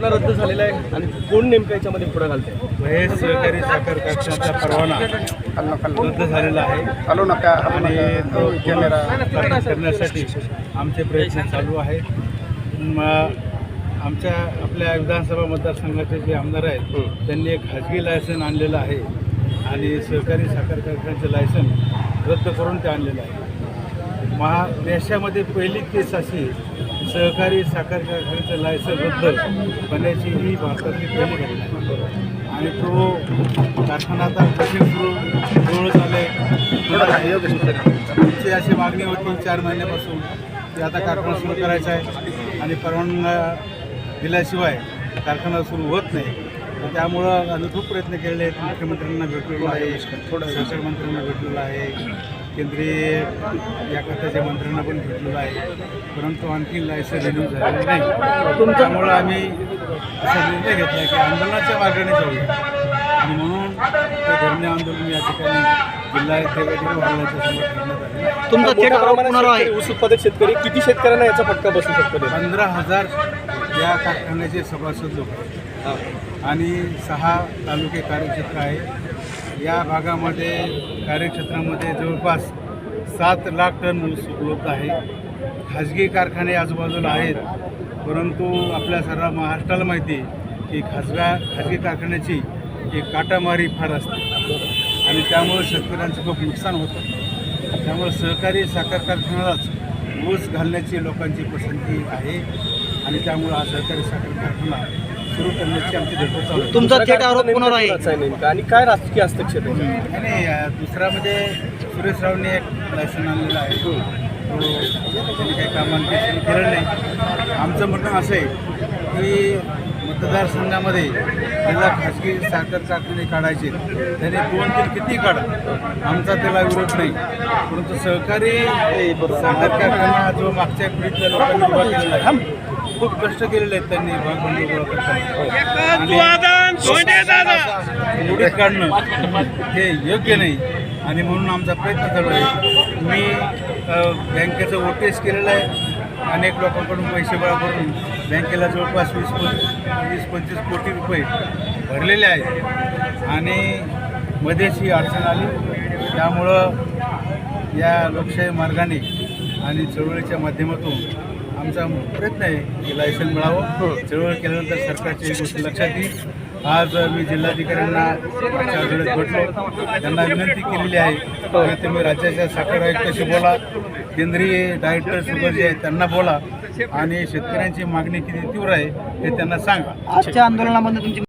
परवाना रद्द झालेला आहे? आणि कोण नेमकं याच्यामध्ये पुढे घालते महेश सहकारी साखर कारखान्याचा परवाना रद्द झालेला आहे. हॅलो नका. आणि तो कॅमेरा करण्यासाठी आमचे प्रयत्न चालू आहेत म- आमच्या आपल्या विधानसभा मतदारसंघाचे जे आमदार आहेत त्यांनी एक खाजगी लायसन आणलेलं आहे. आणि सहकारी साखर कारखान्याचं लायसन रद्द करून ते आणलेलं आहे. महा देशामध्ये पहिली केस अशी सहकारी साखर कारखान्याचं लायसन रद्द करण्याची ही भारतातली पहिली घटना आहे. आणि तो कारखाना आता कसे सुरू जवळ झाले. आमची अशी मागणी होती चार महिन्यापासून की आता कारखाना सुरू करायचा आहे. आणि परवाना दिल्याशिवाय कारखाना सुरू होत नाही. तर त्यामुळं आम्ही खूप प्रयत्न केलेले आहेत. मुख्यमंत्र्यांना भेटलेलो आहे सहकार मंत्र्यांना भेटलेलो आहे. केंद्रीय या खात्याच्या मंत्र्यांना पण भेटलेलो आहे परंतु आणखी लायसन रिन्यू झालेलं नाही त्यामुळं आम्ही असा निर्णय घेतला की आंदोलनाच्या मार्गाने जाऊया आणि म्हणून ते धरणे आंदोलन या ठिकाणी जिल्हा तुमचा थेट आरोप होणार आहे ऊस उत्पादक शेतकरी किती शेतकऱ्यांना याचा फटका बसू शकतो? पंधरा हजार या कारखान्याचे सभासद लोक. हा. आणि सहा तालुके कार्यक्षेत्र आहे या भागामध्ये कार्यक्षेत्रामध्ये जवळपास सात लाख टन ऊस उपलब्ध आहे. खाजगी कारखाने आजूबाजूला आहेत परंतु आपल्या सर्व महाराष्ट्राला माहिती आहे की खाजगा खाजगी कारखान्याची एक काटामारी फार असते. आणि त्यामुळे शेतकऱ्यांचं खूप नुकसान होतं. त्यामुळे सहकारी साखर कारखान्यालाच ऊस घालण्याची लोकांची पसंती आहे. आणि त्यामुळं हा सहकारी साखर कारखाना सुरू करण्याची आमची धडपड चालू आहे. तुमचा थेट आरोप होणार आहे नेमका कुणाचा नेमका आणि काय राजकीय हस्तक्षेप आहे? आणि नाही अ, दुसरा म्हणजे सुरेश रावने एक लायसन आणलेलं आहे. तो त्यांनी काही कामांती सुरू केलेलं नाही. आमचं म्हणणं असं आहे की मतदारसंघामध्ये ज्याला खाजगी साखर कारखाने काढायचे. त्याने दोन तीन किती काढा? आमचा त्याला विरोध नाही. परंतु सहकारी साखर कारखाना जो मागच्या पिढीतल्या लोकांनी उभा केलेला आहे खूप कष्ट केलेले आहेत त्यांनी भाग भांडवल गोळा करताना. निवडीत काढणं हे योग्य नाही. आणि म्हणून आमचा प्रयत्न चालू आहे. मी बँकेचं ओ टी एस केलेलं आहे. अनेक लोकांकडून पैसे गोळा करून बँकेला जवळपास वीस वीस पंचवीस कोटी रुपये भरलेले आहेत. आणि मध्येच ही अडचण आली. त्यामुळं या लोकशाही मार्गाने आणि चळवळीच्या माध्यमातून आमचा प्रयत्न आहे की लायसन मिळावं. चळवळ केल्यानंतर सरकारची एक गोष्ट लक्षात येईल. आज मी जिल्हाधिकाऱ्यांना आठवड्यात भेटलो त्यांना विनंती केलेली आहे. की तुम्ही राज्याच्या साखर आयुक्ताशी बोला केंद्रीय डायरेक्टर शुगर जे आहेत त्यांना बोला. आणि शेतकऱ्यांची मागणी किती तीव्र आहे हे त्यांना सांगा. आजच्या आंदोलनामध्ये तुमची